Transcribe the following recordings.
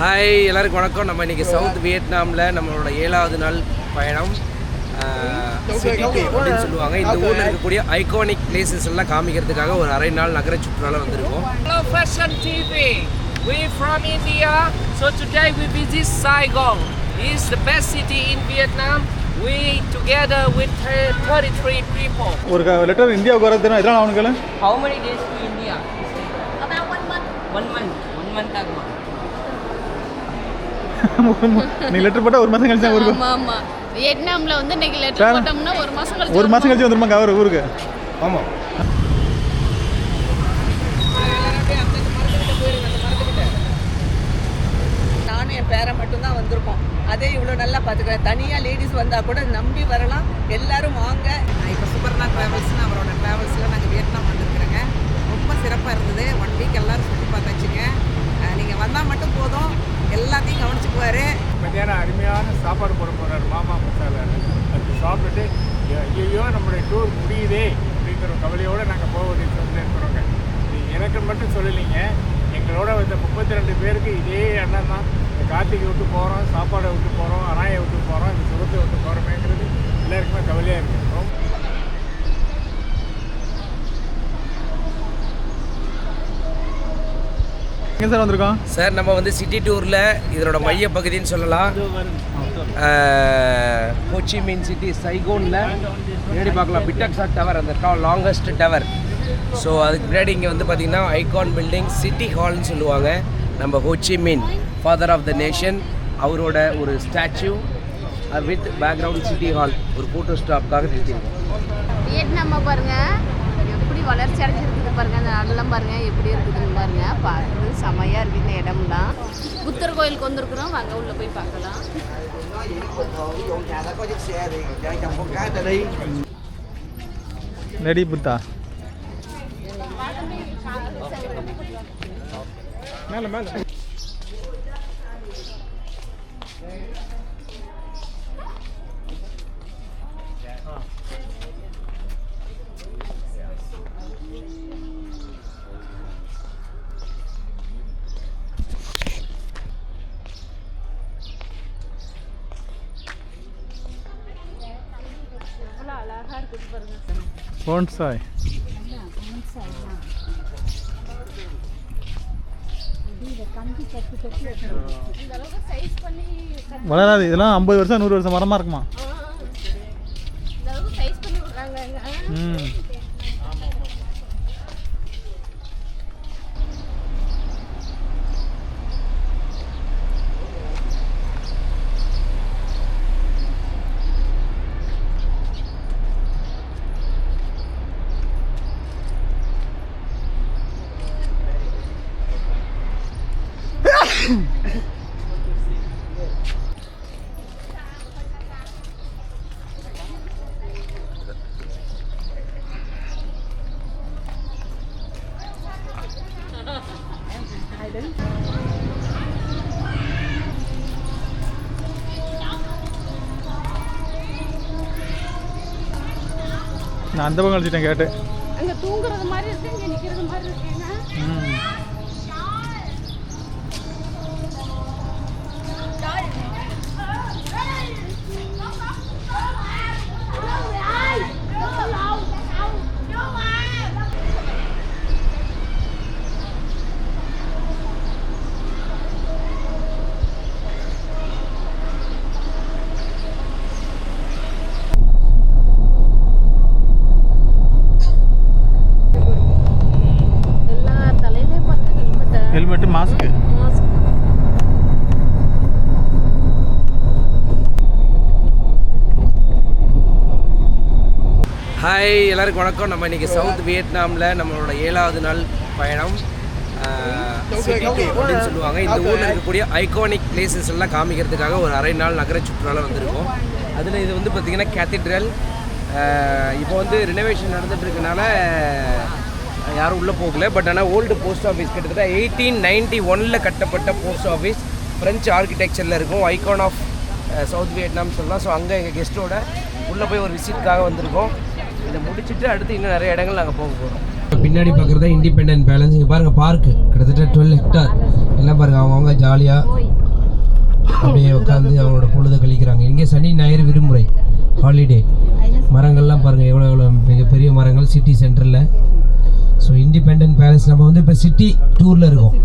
Hi எல்லாருக்கும் வணக்கம் நம்ம இன்னைக்கு சவுத் வியட்நாமில் நம்மளோட ஏழாவது நாள் பயணம் அப்படின்னு சொல்லுவாங்க இந்த ஊரில் இருக்கக்கூடிய ஐகானிக் பிளேசஸ் எல்லாம் காமிக்கிறதுக்காக ஒரு அரை நாள் நகர சுற்றுலாவில் வந்திருக்கோம் Hello Fashion TV. We from India. So today we visit Saigon. It's the best city in Vietnam. We together with thir- 33 people. ஒரு லெட்டர் இந்தியாவுக்கு வரதுனா இதெல்லாம் அவனுக்கு How many days to India? About one month. One month. One month ஆகுமா? நீ letter போட்டால் ஒரு மாதம் கழிச்சு தான் ஊருக்கு. ஆமா ஆமா. வியட்நாம்ல வந்து இன்னைக்கு லெட்டர்? போட்டோம்னா ஒரு மாசம் கழிச்சு ஒரு மாதம் கழிச்சு வந்துருமாங்க அவர் ஊருக்கு? ஆமாம் நானும் என் பேரை மட்டும்தான் வந்திருக்கோம். அதே இவ்வளோ நல்லா பார்த்துக்கிறேன். தனியாக லேடிஸ் வந்தால் கூட நம்பி வரலாம். எல்லாரும் வாங்க. நான் இப்போ சுபர்ணா ட்ராவல்ஸ்னு அவரோட ட்ராவல்ஸில் நாங்கள் வியட்நாம் வந்திருக்கிறோங்க. ரொம்ப சிறப்பாக இருந்தது. ஒன் வீக் எல்லாரும் சுற்றி பார்த்தாச்சுங்க. நீங்கள் வந்தால் மட்டும் போதும். எல்லாத்தையும் கவனிச்சுக்குவார். மத்தியானம் அருமையான சாப்பாடு போட போகிறார் மாமா மசாலா அது சாப்பிட்டுட்டு ஐயோ நம்மளுடைய டூர் முடியுதே அப்படிங்கிற கவலையோடு நாங்கள் போக இருக்கிறோங்க. எனக்கு மட்டும் சொல்லலைங்க. எங்களோட வந்த முப்பத்தி ரெண்டு பேருக்கு இதே எண்ணம் தான். இந்த கார்த்திகை விட்டு போகிறோம் சாப்பாடை விட்டு போகிறோம் அனாயை விட்டு போகிறோம் இந்த சுகத்தை விட்டு போகிறோமேங்கிறது எல்லாருக்குமே கவலையாக இருக்குது ரொம்ப எங்கே சார் வந்திருக்கோம்? சார் நம்ம வந்து சிட்டி டூரில் இதனோட மைய பகுதின்னு சொல்லலாம். கொச்சி மீன் சிட்டி சைகோனில் முன்னாடி பார்க்கலாம். பிட்டக்ஸா டவர் அந்த லாங்கஸ்ட் டவர் ஸோ அதுக்கு முன்னாடி இங்கே வந்து பார்த்திங்கன்னா ஐகான் பில்டிங் சிட்டி ஹால்னு சொல்லுவாங்க. நம்ம Ho Chi Minh father of the nation அவரோட ஒரு statue with background city hall ஒரு ஃபோட்டோ ஸ்டாப்காக நிறுத்திருக்கோம் வியட்நாம பாருங்க. எப்படி வளர்ச்சி அடைஞ்சிருக்குது பாருங்க அந்த நாடெல்லாம் பாருங்க எப்படி இருக்குதுன்னு பாருங்க. பார்க்கறது செமையா இருக்கு இந்த இடம்லாம். புத்தர் கோயிலுக்கு வந்திருக்கிறோம். வாங்க உள்ள போய் பார்க்கலாம். ரெடி புத்தா. மேலே மேலே. பண்ணி வளராது. இதெல்லாம் ஐம்பது வருஷம் நூறு வருஷம் மரமாக இருக்குமா? ம். நான் அந்த பக்கம் கழிச்சிட்டேன் கேட்டு அங்க தூங்குறது மாதிரி இருக்கு இங்க நிக்கிறது மாதிரி இருக்குங்க ம் எல்லா தலையிலே பாருங்க ஹெல்மெட்டை ஹெல்மெட்டு மாஸ்க்கு ஹாய் எல்லாருக்கும் வணக்கம். நம்ம இன்னைக்கு சவுத் வியட்நாமில் நம்மளோட ஏழாவது நாள் பயணம். சிட்டி அப்படின்னு சொல்லுவாங்க. இந்த ஊரில் இருக்கக்கூடிய ஐகானிக் பிளேசஸ் எல்லாம் காமிக்கிறதுக்காக ஒரு அரை நாள் நகர சுற்றுலாவில் வந்திருக்கோம். அதில் இது வந்து பார்த்திங்கன்னா கேத்திட்ரல் இப்போ வந்து ரினோவேஷன் நடந்துகிட்ருக்கனால யாரும் உள்ளே போகல. பட் ஆனால் ஓல்டு போஸ்ட் ஆஃபீஸ் கிட்டத்தட்ட எயிட்டீன் நைன்டி ஒனில் கட்டப்பட்ட போஸ்ட் ஆஃபீஸ் ஃப்ரெஞ்சு ஆர்கிடெக்சரில் இருக்கும். ஐகான் ஆஃப் சவுத் வியட்நாம் சொல்லலாம். ஸோ அங்கே எங்கள் கெஸ்ட்டோட உள்ளே போய் ஒரு விசிட்காக வந்திருக்கோம். இதை முடிச்சுட்டு அடுத்து இன்னும் நிறைய இடங்கள் நாங்கள் போக போகிறோம் பின்னாடி பார்க்குறது இண்டிபெண்டன்ட் பேலன்ஸ் இங்கே பாருங்கள் பார்க்கு கிட்டத்தட்ட டுவெல் ஹெக்டார் எல்லாம் பாருங்கள் அவங்கவுங்க ஜாலியாக அப்படியே உட்காந்து அவங்களோட பொழுதை கழிக்கிறாங்க. இங்கே சனி ஞாயிறு விடுமுறை ஹாலிடே மரங்கள்லாம் பாருங்கள் எவ்வளோ எவ்வளோ மிகப்பெரிய மரங்கள் சிட்டி சென்டரில் ஸோ இண்டிபெண்ட் பேலஸ் நம்ம வந்து இப்போ சிட்டி டூரில் இருக்கோம்.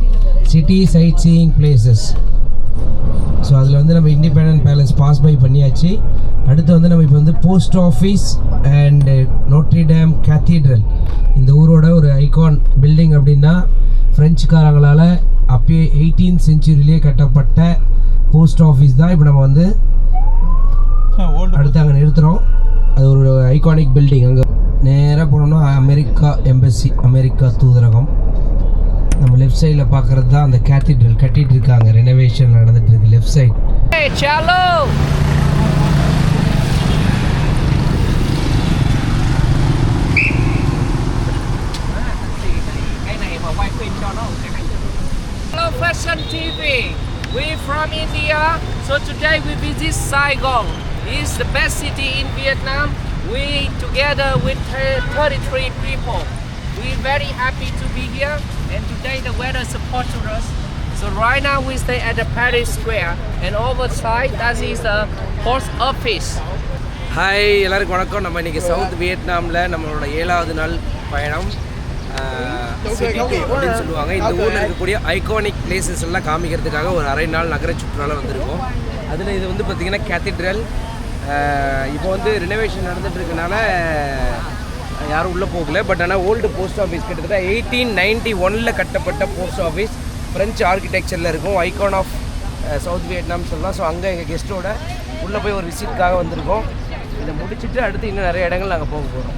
City sightseeing places so அதில் வந்து நம்ம இண்டிபெண்டன்ட் பேலஸ் பாஸ் பை பண்ணியாச்சு. அடுத்து வந்து நம்ம இப்போ வந்து post office and Notre Dame cathedral இந்த ஊரோட ஒரு ஐகான் பில்டிங் அப்படின்னா ஃப்ரெஞ்சுக்காரங்களால் அப்பயே எயிட்டீன் செஞ்சுரியிலே கட்டப்பட்ட போஸ்ட் ஆஃபீஸ் தான் இப்போ நம்ம வந்து அடுத்து அங்கே நிறுத்துகிறோம் அது ஒரு ஐகானிக் பில்டிங் அங்கே நேராக போனோம்னா அமெரிக்கா எம்பசி அமெரிக்கா தூதரகம். நம்ம லெஃப்ட் சைடில் பார்க்குறது தான் அந்த கேத்தீட்ரல் கட்டிட்டு இருக்காங்க. ரெனோவேஷன் நடந்துட்டு இருக்கு left side Fashion TV. We from India. So today we visit Saigon. It's the best city in Vietnam. We together with thir- 33 people. We're very happy to be here and today the weather supports us. So right now we stay at the Paris Square and overside that is the post office. Hi எல்லாருக்கும் வணக்கம் நம்ம இன்னைக்கு south வியட்நாமில் நம்மளோட ஏழாவது நாள் பயணம் city அப்படின்னு சொல்லுவாங்க. இந்த ஊரில் இருக்கக்கூடிய ஐகானிக் பிளேசஸ் எல்லாம் காமிக்கிறதுக்காக ஒரு அரை நாள் நகர சுற்றுலாவில் வந்திருக்கோம். அதில் இது வந்து பார்த்திங்கன்னா கேத்தீட்ரல் இப்போ வந்து ரினோவேஷன் நடந்துட்டு இருக்கனால யாரும் உள்ளே போகல. பட் ஆனால் ஓல்டு போஸ்ட் ஆஃபீஸ் கிட்டத்தட்ட எயிட்டீன் நைன்டி ஒனில் கட்டப்பட்ட போஸ்ட் ஆஃபீஸ் ஃப்ரெஞ்சு ஆர்கிடெக்சரில் இருக்கும். ஐகான் ஆஃப் சவுத் வியட்நாம் சொல்லலாம். ஸோ அங்கே எங்கள் கெஸ்ட்டோட உள்ளே போய் ஒரு விசிட்காக வந்திருக்கோம். இதை முடிச்சுட்டு அடுத்து இன்னும் நிறைய இடங்கள் நாங்கள் போக போகிறோம்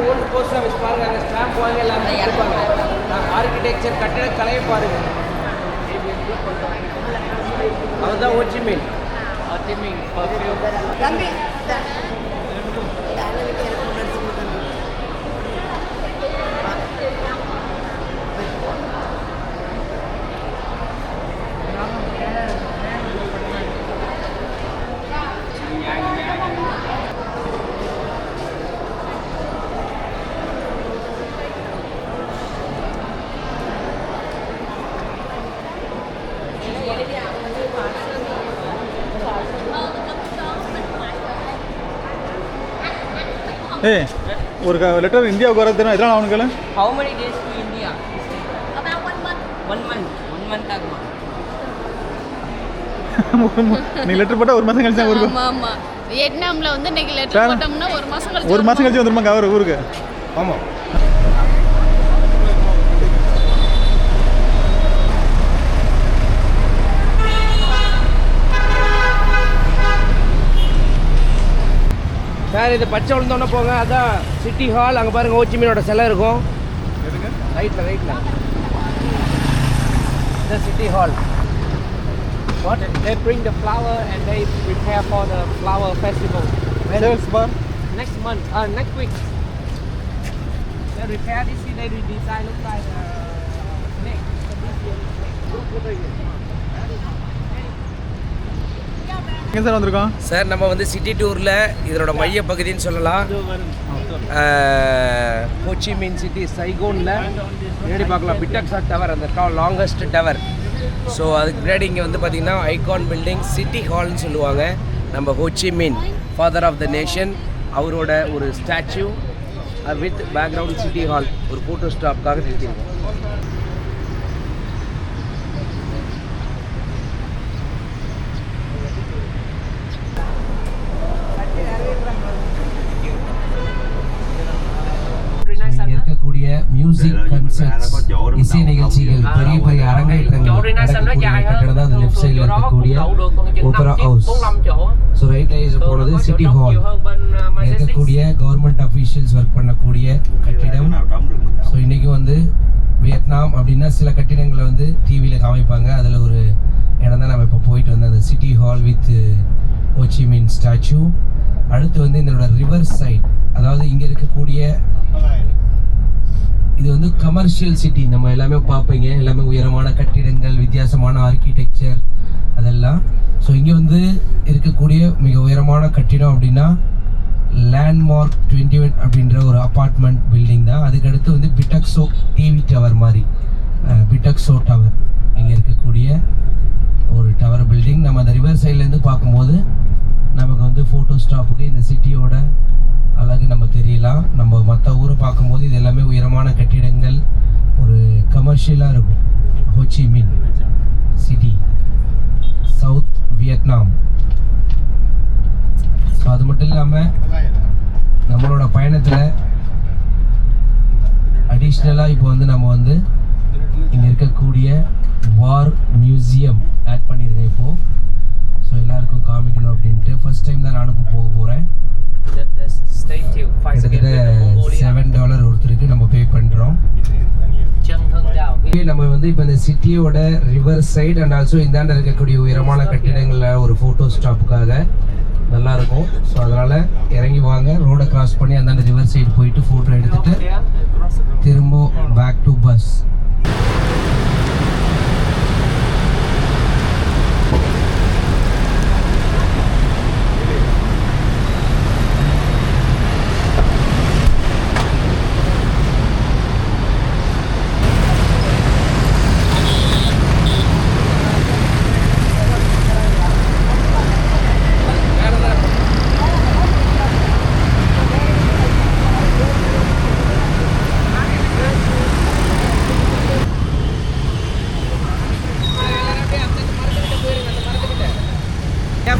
ஓல்டு போஸ்ட் ஆஃபீஸ் பாருங்க. அங்கே ஸ்டாம்ப் வாங்க எல்லாமே இருப்பாங்க ஆர்கிடெக்சர் கட்டடக்கலையை பாருங்க அதுதான் ஒச்சிமீன் ஏய் ஒரு லெட்டர் இந்தியாவுக்கு வர தெரியும் இதெல்லாம் அவனுக்கு How many days to India? About one month. One month. One month ஆகுமா நீ லெட்டர் போட்டால் ஒரு மாதம் கழிச்சு தான் ஊருக்கு ஆமா ஆமா வியட்நாம்ல வந்து இன்னைக்கு. லெட்டர் போட்டோம்னா ஒரு மாசம் கழிச்சு ஒரு மாதம் கழிச்சு வந்துருமாங்க அவர் ஊருக்கு ஆமாம் சார் இது பச்சை விழுந்தோன்னே போங்க அதான் சிட்டி ஹால் அங்கே பாருங்க ஓச்சிமீனோட சிலை இருக்கும் ரைட்டில் ரைட்டில் இந்த city hall What? They bring the flower and they prepare for the flower festival. When sales for next month, uh, next week. They repair this, they redesign look like uh, snake. எங்கே sir வந்திருக்கோம்? Sir நம்ம வந்து city டூரில் இதனோட மைய பகுதின்னு சொல்லலாம். Ho Chi Minh city சைகோனில் முன்னாடி பார்க்கலாம். பிட்டக்ஸா டவர் அந்த லாங்கஸ்ட் டவர் ஸோ அதுக்கு முன்னாடி இங்கே வந்து பார்த்திங்கன்னா ஐகான் பில்டிங் சிட்டி ஹால்னு சொல்லுவாங்க. நம்ம Ho Chi Minh father of the nation அவரோட ஒரு statue with background city hall ஒரு ஃபோட்டோ ஸ்டாப்காக நிறுத்தியிருக்கோம் இங்க இருக்கக்கூடிய மியூசிக் கன்சர்ட்ஸ் இசை நிகழ்ச்சிகள் பெரிய பெரிய அரங்கேற்றங்கள் நடக்கக்கூடிய கட்டடம் தான் அந்த லெஃப்ட் சைடில் இருக்கக்கூடிய ஓப்பரா ஹவுஸ் ஸோ ரைட்ல இஸ் போனது சிட்டி ஹால் இருக்கக்கூடிய கவர்மெண்ட் அஃபீஷியல்ஸ் ஒர்க் பண்ணக்கூடிய கட்டிடம். ஸோ இன்னைக்கு வந்து வியட்நாம் அப்படின்னா சில கட்டிடங்களை வந்து டிவியில் காமிப்பாங்க. அதில் ஒரு இடம் தான் நம்ம இப்போ போயிட்டு வந்தோம். அந்த city hall with Ho Chi Minh statue அடுத்து வந்து இதோட ரிவர் சைட் அதாவது இங்கே இருக்கக்கூடிய இது வந்து கமர்ஷியல் சிட்டி நம்ம எல்லாமே பார்ப்பீங்க. எல்லாமே உயரமான கட்டிடங்கள் வித்தியாசமான ஆர்கிடெக்சர் அதெல்லாம். ஸோ இங்கே வந்து இருக்கக்கூடிய மிக உயரமான கட்டிடம் அப்படின்னா லேண்ட்மார்க் டுவெண்ட்டி ஒன் அப்படின்ற ஒரு அப்பார்ட்மெண்ட் பில்டிங் தான். அதுக்கடுத்து வந்து பிட்டக்ஸோ டிவி டவர் மாதிரி. பிட்டக்ஸோ டவர் இங்கே இருக்கக்கூடிய ஒரு டவர் பில்டிங் நம்ம அந்த ரிவர் சைட்லேருந்து பார்க்கும்போது நமக்கு வந்து ஃபோட்டோ ஸ்டாப்புக்கு இந்த சிட்டியோட அழகு நம்ம தெரியலாம். நம்ம மற்ற ஊரை பார்க்கும்போது இது எல்லாமே உயரமான கட்டிடங்கள் ஒரு கமர்ஷியலாக இருக்கும். ஹோச்சி மின் சிட்டி சவுத் வியட்நாம் ஸோ அது மட்டும் இல்லாமல் நம்மளோட பயணத்தில் அடிஷ்னலாக இப்போ வந்து நம்ம வந்து இங்கே இருக்கக்கூடிய வார் மியூசியம் ஆட் பண்ணியிருக்கேன் இப்போது ஸோ எல்லாருக்கும் காமிக்கணும் அப்படின்ட்டு ஃபஸ்ட் டைம் தான் நானும் அனுப்ப போக போகிறேன் செவன் டாலர் ஒருத்தருக்கு நம்ம பே பண்ணுறோம். நம்ம வந்து இப்போ இந்த சிட்டியோட ரிவர் சைடு அண்ட் ஆல்சோ இந்தாண்ட இருக்கக்கூடிய உயரமான கட்டிடங்களில் ஒரு ஃபோட்டோ ஸ்டாப்புக்காக நல்லா இருக்கும் ஸோ அதனால் இறங்கி வாங்க. ரோடை கிராஸ் பண்ணி அந்தாண்ட ரிவர் சைடு போயிட்டு ஃபோட்டோ எடுத்துட்டு திரும்ப back to bus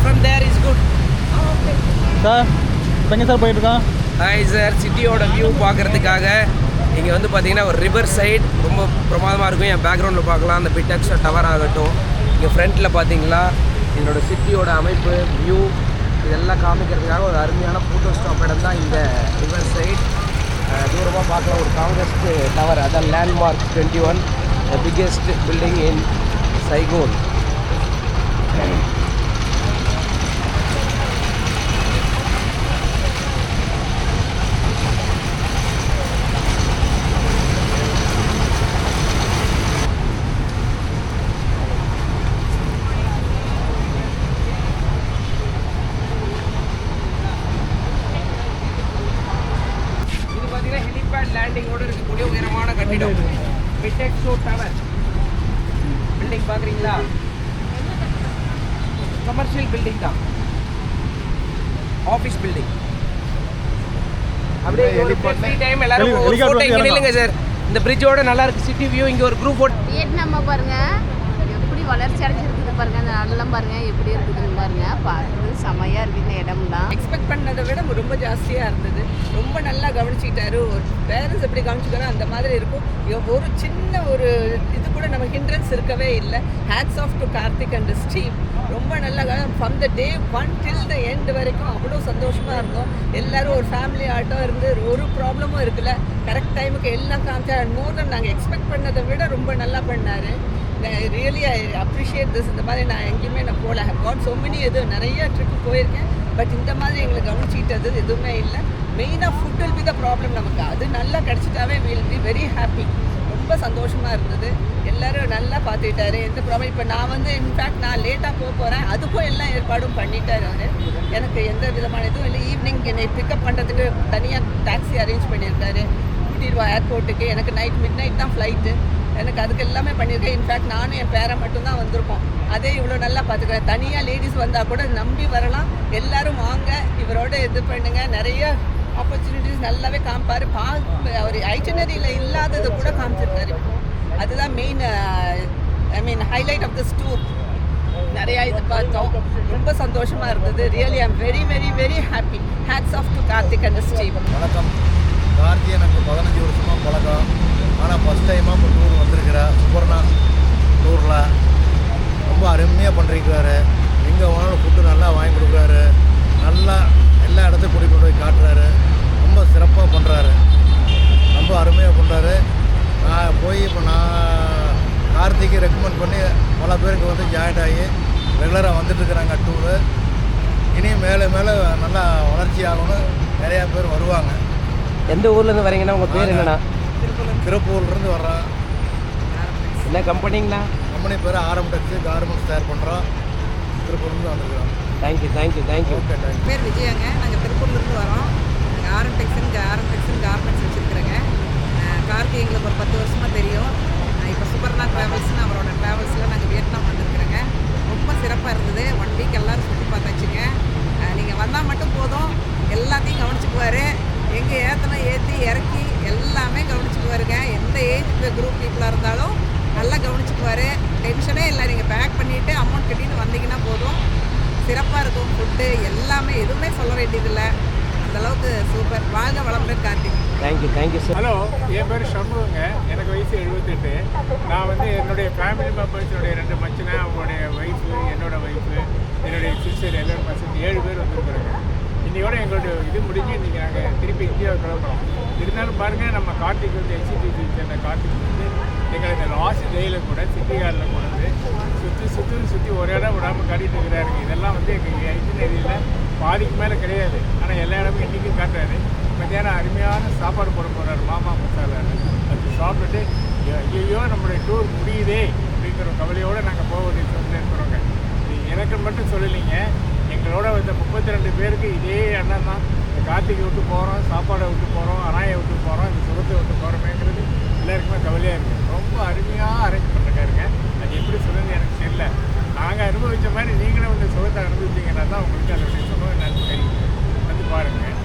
from there is good sir இப்போ எங்கே சார் போயிட்டுருக்கோம்? ஹாய் சார் சிட்டியோட வியூ பார்க்குறதுக்காக இங்கே வந்து பார்த்தீங்கன்னா ஒரு ரிவர் சைடு ரொம்ப பிரமாதமாக இருக்கும். என் பேக்ரவுண்டில் பார்க்கலாம். அந்த பிட்டக்ஸ் டவர் ஆகட்டும். இங்கே ஃப்ரண்ட்டில் பார்த்தீங்களா என்னோட சிட்டியோட அமைப்பு வியூ இதெல்லாம் காமிக்கிறதுக்காக ஒரு அருமையான ஃபோட்டோ ஸ்டாப் இடம் தான் இந்த ரிவர் சைடு தூரமாக பார்க்கலாம். ஒரு காங்கிரஸ் டவர் அதான் landmark twenty one the biggest building in Saigon இது பார்த்தீங்கன்னா ஹெலிபேட் லேண்டிங்கோட இருக்கக்கூடிய உயரமான கட்டிடம் பிட்டெக்ஸோ டவர் பில்டிங் பார்க்குறீங்களா கமர்ஷியல் பில்டிங் தான் ஆஃபீஸ் பில்டிங் அப்படியே ஒரு ஃப்ரீ டைம் எல்லாரும் ஒரு ஃபோட்டோ இங்கே நில்லுங்க சார் இந்த பிரிட்ஜோட நல்லா இருக்கு. சிட்டி வியூ இங்கே ஒரு குரூப் ஃபோட்டோ வியட்நாம பாருங்க. எப்படி வளர்ச்சி அடைஞ்சிருக்குது பாருங்க. அந்த நாடெல்லாம் பாருங்க. எப்படி இருக்குதுன்னு பாருங்க. பார்க்குறது செமையா இருக்கு இந்த இடம்லாம். எக்ஸ்பெக்ட் பண்ணதை விட ரொம்ப ஜாஸ்தியாக இருந்தது. ரொம்ப நல்லா கவனிச்சிக்கிட்டாரு. ஒரு பேரண்ட்ஸ் எப்படி கவனிச்சுக்கிறோம் அந்த மாதிரி இருக்கும். ஒரு சின்ன ஒரு இது கூட நம்ம ஹிண்ட்ரன்ஸ் இருக்கவே இல்லை. Hats off to Karthik and Steve ரொம்ப நல்லா from the day one till the end வரைக்கும் அவ்வளோ சந்தோஷமாக இருந்தோம். எல்லோரும் ஒரு ஃபேமிலி ஆட்டம் இருந்து ஒரு ப்ராப்ளமும் இருக்குல்ல. கரெக்ட் டைமுக்கு எல்லாம் காமிச்சா மோர் தென் நாங்கள் எக்ஸ்பெக்ட் பண்ணதை விட ரொம்ப நல்லா பண்ணார். ரியலி ஐ அப்ரிஷியேட் திஸ் இந்த மாதிரி நான் எங்கேயுமே நான் போகல. ஹவ் காட் ஸோ மெனி இது நிறைய ட்ரிப்பு போயிருக்கேன். பட் இந்த மாதிரி எங்களை கவனிச்சிக்கிட்டது எதுவுமே இல்லை. மெயினாக food will be the problem நமக்கு. அது நல்லா கிடச்சிட்டாவே வில் பி வெரி ஹாப்பி ரொம்ப சந்தோஷமாக இருந்தது. எல்லாரும் நல்லா பார்த்துக்கிட்டாரு. எந்த ப்ராப்ளம் இப்போ நான் வந்து இன்ஃபேக்ட் நான் லேட்டாக போக போகிறேன் அதுக்கும் எல்லா ஏற்பாடும் பண்ணிட்டாரு அவர். எனக்கு எந்த விதமான இதுவும் இல்லை. ஈவினிங் என்னை பிக்கப் பண்ணுறதுக்கு தனியாக டாக்ஸி அரேஞ்ச் பண்ணியிருக்காரு. கூட்டிடுவா ஏர்போர்ட்டுக்கு எனக்கு நைட் மிட் நைட் தான் ஃப்ளைட்டு எனக்கு அதுக்கு எல்லாமே பண்ணியிருக்கேன். இன்ஃபேக்ட் நானும் என் பேரை மட்டும்தான் வந்திருக்கோம். அதே இவ்வளோ நல்லா பார்த்துக்கிறேன் தனியாக லேடிஸ் வந்தால் கூட நம்பி வரலாம். எல்லோரும் வாங்க. இவரோட இது பண்ணுங்க. நிறைய ஆப்பர்ச்சுனிட்டிஸ் நல்லாவே காமிப்பார். பா அவர் ஐட்டனரியில் இல்லாததை கூட காமிச்சிருக்காரு. அதுதான் main I mean highlight of this tour நிறையா இது பார்த்தோம். ரொம்ப சந்தோஷமாக இருந்தது. Really I'm very very very happy hats off to Karthik and Steve வணக்கம். கார்த்தி எனக்கு பதினஞ்சு வருஷமாக பழக்கம். ஆனால் ஃபஸ்ட் டைமாக இப்போ டூர் வந்திருக்கிறேன் சுபர்ணா டூரில் ரொம்ப அருமையாக பண்ணிருக்கிறாரு எங்கே வேணாலும் ஃபுட்டு நல்லா வாங்கி கொடுக்குறாரு நல்லா எல்லா இடத்துக்கும் கூட்டிகிட்டு கொண்டு போய் காட்டுறாரு ரொம்ப சிறப்பாக பண்ணுறாரு ரொம்ப அருமையாக பண்ணுறாரு நான் போய் இப்போ நான் கார்த்திக்கு ரெக்கமெண்ட் பண்ணி பல பேருக்கு வந்து ஜாயின் ஆகி ரெகுலராக வந்துட்டுருக்குறாங்க டூரு இனி மேலே மேலே நல்லா வளர்ச்சி ஆகணும் நிறையா பேர் வருவாங்க. எந்த ஊர்லேருந்து வரீங்கன்னா உங்கள் பேர் என்னண்ணா? திருப்பூர்லேருந்து வர்றோம். என்ன கம்பெனிங்களா? கம்பெனி பேர் ஆரம் டெக்ஸு கார்மெண்ட்ஸ் தயார் பண்ணுறோம் திருப்பூர்லேருந்து வந்திருக்கிறோம். Thank you thank you thank you okay thank you பேர் விஜயாங்க. நாங்கள் திருப்பூர்லேருந்து வரோம் நாங்கள் ஆரம் டெக்ஸன் ஆரம் டெக்ஸன் கார்மெண்ட்ஸ் வச்சுருக்குறேங்க. கார்த்தி எங்களுக்கு ஒரு பத்து வருஷமாக தெரியும். இப்போ சுபர்ணா ட்ராவல்ஸ்னு அவரோட ட்ராவல்ஸில் நாங்கள் வியட்நாம் வந்திருக்கிறோங்க. ரொம்ப சிறப்பாக இருந்தது. ஒன் வீக் எல்லோரும் சுற்றி பார்த்தாச்சுங்க. நீங்கள் வந்தால் மட்டும் போதும். எல்லாத்தையும் கவனிச்சுக்குவார். எங்கே ஏற்றணும் ஏற்றி இறக்கி எல்லாமே கவனிச்சுக்குவாருங்க. எந்த ஏஜ் குரூப் பீப்புளாக இருந்தாலும் நல்லா கவனிச்சுக்குவார். டென்ஷனே இல்லை. நீங்கள் பேக் பண்ணிவிட்டு அமௌண்ட் கட்டிட்டு வந்தீங்கன்னா போதும். சிறப்பாக இருக்கும் ஃபுட்டு எல்லாமே எதுவுமே சொல்ல வேண்டியதில்லை. அந்த அளவுக்கு சூப்பர் வாழ்க வளமுடன் Karthik. Thank you thank you sir hello என் பேர் சண்முகங்க எனக்கு வயசு எழுபத்தெட்டு நான் வந்து என்னுடைய ஃபேமிலி மெம்பர்ஸோடைய ரெண்டு மச்சினா அவங்களுடைய ஒய்ஃபு என்னோட ஒய்ஃபு என்னுடைய சிஸ்டர் எல்லாரும் பசங்க ஏழு பேர் வந்திருக்கிறோங்க. இன்னையோட எங்களுடைய இது முடிஞ்சு இன்றைக்கி நாங்கள் திருப்பி இந்தியாவுக்கு கிளம்புறோம். இருந்தாலும் பாருங்கள் நம்ம கார்த்திக் வந்து எக்ஸிபிசி சேர்ந்த கார்த்திக் வந்து எங்களை இந்த லாஸ்ட் டேயில் கூட சிட்டி காரில் கொண்டு வந்து சுற்றி சுற்றி சுற்றி ஒரு இடம் விடாமல் காட்டிட்டு இருக்கிறாருங்க இதெல்லாம் வந்து எங்கள் ஐட்டினரியில் பாதிக்கு மேலே கிடையாது. ஆனால் எல்லா இடமும் இன்றைக்கும் காட்டுறாரு. மத்தியானம் அருமையான சாப்பாடு போட போகிறாரு மாமா மசாலா அது சாப்பிட்டுட்டு ஐயோ நம்மளுடைய டூர் முடியுதே அப்படிங்கிற கவலையோடு நாங்கள் போக வேண்டிய சூழ்நிலை இருக்கிறோங்க. இது எனக்கு மட்டும் சொல்லலைங்க. எங்களோட வந்த முப்பத்தி ரெண்டு பேருக்கு இதே எண்ணம் தான். இந்த கார்த்திகை விட்டு போகிறோம் சாப்பாடை விட்டு போகிறோம் அனாயை விட்டு போகிறோம் இந்த சுகத்தை விட்டு போகிறோமேங்கிறது எல்லாருக்குமே கவலையாக இருக்குது ரொம்ப அருமையாக அரேஞ்ச் பண்ணிருக்காருங்க. அது எப்படி சொல்லுறது எனக்கு தெரியல. நாங்கள் அனுபவித்த மாதிரி நீங்களும் வந்து சுகத்தை அனுபவிச்சிங்கன்னா தான் உங்களுக்கு அதனுடைய சுகம் என்னன்னு தெரியும் வந்து பாருங்கள்